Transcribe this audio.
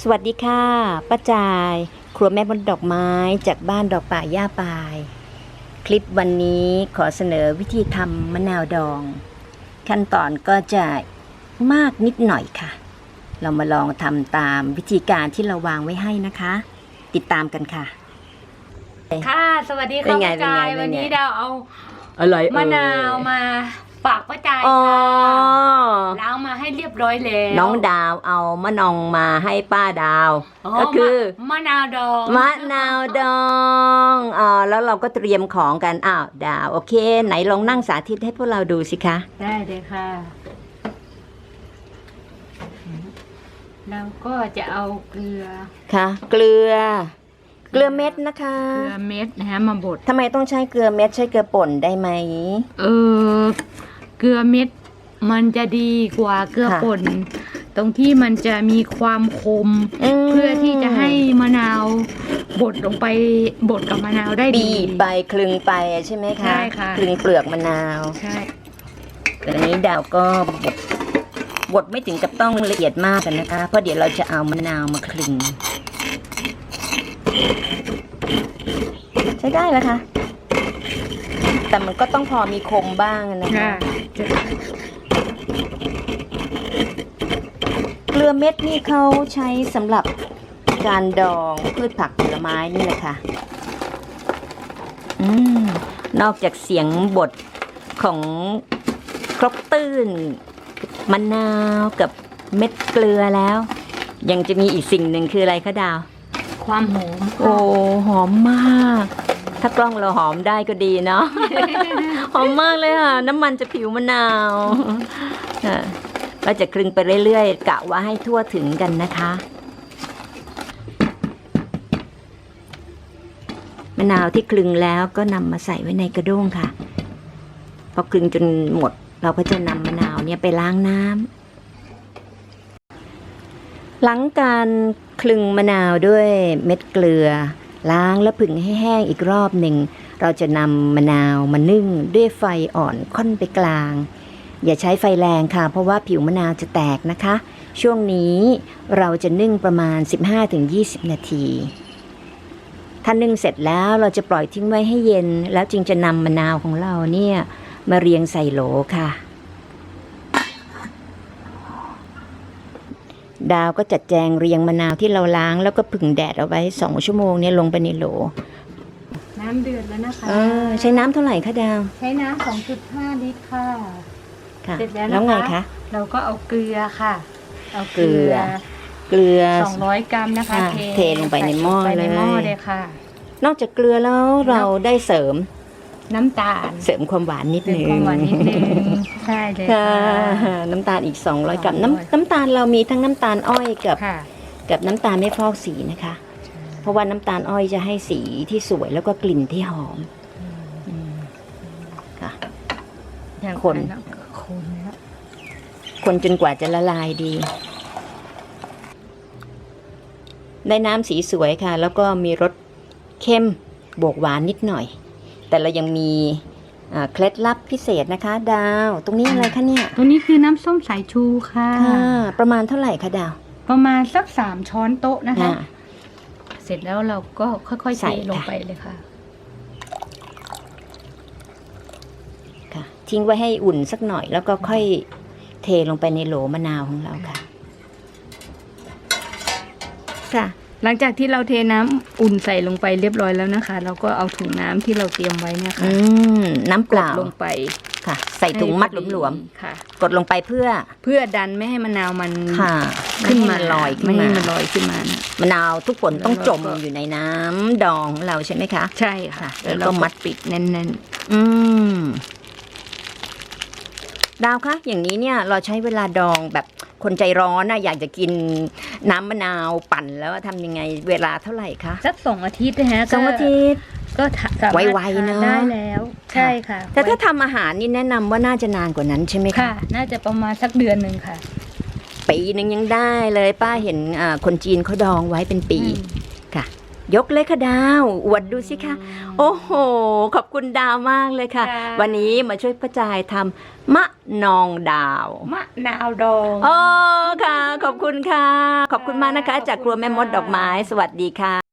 สวัสดีค่ะป้าจาย ครัวแม่บนดอกไม้จากบ้านดอกป่าย่าปาย คลิปวันนี้ขอเสนอวิธีทำมะนาวดอง ขั้นตอนก็จะมากนิดหน่อยค่ะ เรามาลองทำตามวิธีการที่เราวางไว้ให้นะคะ ติดตามกันค่ะ ค่ะ สวัสดีเป็ค่ะนไงป้าจายเป็นไงวันนี้เป็นไงดาวเอาอะไรมะนาวมา ฝากป้าจายอ๋อ ค่ะล้างมาให้เรียบร้อยแล้วน้องดาวเอามะนองมาให้ป้าดาวอ๋อก็คือ มะมะนาวดองมะนาวดองอ่าแล้วเราก็เตรียมของกัน อ้าว ดาว โอเค ไหนลองนั่งสาธิตให้พวกเราดูสิคะ ได้เลยค่ะแล้วก็จะเอาเกลือค่ะ เกลือ เกลือเม็ดนะคะ เกลือเม็ดนะฮะมาบดทำไมต้องใช้เกลือเม็ดใช้เกลือป่นได้ไหม เออ เกลือเม็ดมันจะดีกว่าเกลือค่ะ ป่น ตรงที่มันจะมีความคมมเพื่อที่จะให้มะนาวบดลงไปบดกับมะนาวได้บีดีบไปคลึงไปใช่ไหมคะใช่ค่ะ คลึงเปลือกมะนาวใช่ แต่อันนี้ดาวก็บดบดไม่ถึงกับต้องละเอียดมากกันนะคะ เพราะเดี๋ยวเราจะเอามะนาวมาคลึง ใช้ได้แล้วค่ะ แต่มันก็ต้องพอมีคมบ้างนะคะ ค่ะจะ เกลือเม็ดนี่เขาใช้สำหรับการดองพืชผักผลไม้นี่แหละค่ะอืมนอกจากเสียงบทของครกตื้นมะนาวกับเม็ดเกลือแล้ว ยังจะมีอีกสิ่งหนึ่งคืออะไรคะดาว ความหอม โอ้ หอมมาก ถ้ากล้องเราหอมได้ก็ดีเนาะ หอมมากเลยค่ะ น้ำมันจะผิวมะนาวอะเราจะคลึงไปเรื่อยๆกะว่าให้ทั่วถึงกันนะคะ มะนาวที่คลึงแล้วก็นำมาใส่ไว้ในกระด้งค่ะ พอคลึงจนหมด เราก็จะนำมะนาวเนี่ยไปล้างน้ำหลังการคลึงมะนาวด้วยเม็ดเกลือ ล้างแล้วผึ่งให้แห้งอีกรอบหนึ่ง เราจะนำมะนาวมานึ่งด้วยไฟอ่อนค่อนไปกลาง อย่าใช้ไฟแรงค่ะ เพราะว่าผิวมะนาวจะแตกนะคะ ช่วงนี้เราจะนึ่งประมาณ 15-20 นาที ถ้านึ่งเสร็จแล้วเราจะปล่อยทิ้งไว้ให้เย็น แล้วจึงจะนำมะนาวของเราเนี่ยมาเรียงใส่โหลค่ะ ดาวก็จัดแจงเรียงมะนาวที่เราล้าง แล้วก็ผึ่งแดดเอาไว้สองชั่วโมงเนี่ยลงไปในโหล น้ำเดือดแล้วนะคะ เออ ใช้น้ำเท่าไหร่คะดาว ใช้น้ำ2.5ลิตรค่ะ ค่ะ เสร็จแล้วนะคะ แล้วไงคะ เราก็เอาเกลือค่ะ เอาเกลือ เกลือ200กรัมนะคะอ่าเทลงไปในหม้อใส่ลงไปในหม้อเลย เลยค่ะ นอกจากเกลือแล้วเราได้เสริม น้ำตาลเสริมความหวานนิดเติมนึงความหวานนิดนึงใช่เลยค่ะ ค่ะน้ำตาลอีก 200 กรัม200น้ำน้ำตาลเรามีทั้งน้ำตาลอ้อยกับค่ะ กับน้ำตาลไม่ฟอกสีนะคะ เพราะว่าน้ำตาลอ้อยจะให้สีที่สวยแล้วก็กลิ่นที่หอมอืมค่ะ อย่างคน แล้วก็คนแล้วคนจนกว่าจะละลายดี ได้น้ำสีสวยค่ะ แล้วก็มีรสเข้มบวกหวานนิดหน่อย แต่เรายังมีอ่าเคล็ดลับพิเศษนะคะ ดาว ตรงนี้อะไรคะเนี่ยตัวนี้คือน้ำส้มสายชูค่ะ ค่ะ ประมาณเท่าไหร่คะดาว ประมาณสักสามช้อนโต๊ะนะคะ อ่า เสร็จแล้วเราก็ค่อยๆใส่เทลงค่ะ ไปเลยค่ะ ค่ะ ทิ้งไว้ให้อุ่นสักหน่อย แล้วก็ค่อยเทลงไปในโหลมะนาวของเราค่ะ ค่ะ หลังจากที่เราเทน้ำอุ่นใส่ลงไปเรียบร้อยแล้วนะคะ เราก็เอาถุงน้ำที่เราเตรียมไว้เนี่ยค่ะอืมน้ำเปล่าลงไปค่ะ ใส่ถุงมัดหลวมๆค่ะ ๆกดลงไปเพื่อเพื่อดันไม่ให้มะนาวมันค่ะขึ้นมาไให้ลอยขึ้ไม่นให้มามันลอยขึ้นมานะ มะนาวทุกผลต้องแล้วจเรามก็ อยู่ในน้ำดองของเราใช่ไหมคะ ใช่ค่ะแล้วก็แล้วเรามัมัด ดปิดแน่นอืม ดาวคะอย่างนี้เนี่ย เราใช้เวลาดองแบบ คนใจร้อนนะอยากจะกินน้ำมะนาวปั่นแล้วทำยังไงเวลาเท่าไหร่คะๆสักสองอาทิตย์นะฮะสองอาทิตย์ก็ทะสามารถไวๆเนอะทได้แล้ว ใช่ค่ะ แต่ถ้าทำอาหารนี่แนะนำว่าน่าจะนานกว่านั้นใช่ไหมคะค่ะน่าจะประมาณสักเดือนหนึ่งค่ะปีหนึ่งยังได้เลยป้าเห็นอ่าคนจีนเขาดองไว้เป็นปีอืมค่ะ ยกเลยค่ะดาวอวดดูสิคะโอ้โห ขอบคุณดาวมากเลยค่ะ ค่ะวันนี้มาช่วยป้าจายทำมะนองดาวมะนาวดองอ๋อค่ะ ขอบคุณค่ะ ขอบคุณมากนะคะ จากครัวแม่มดดอกไม้ สวัสดีค่ะ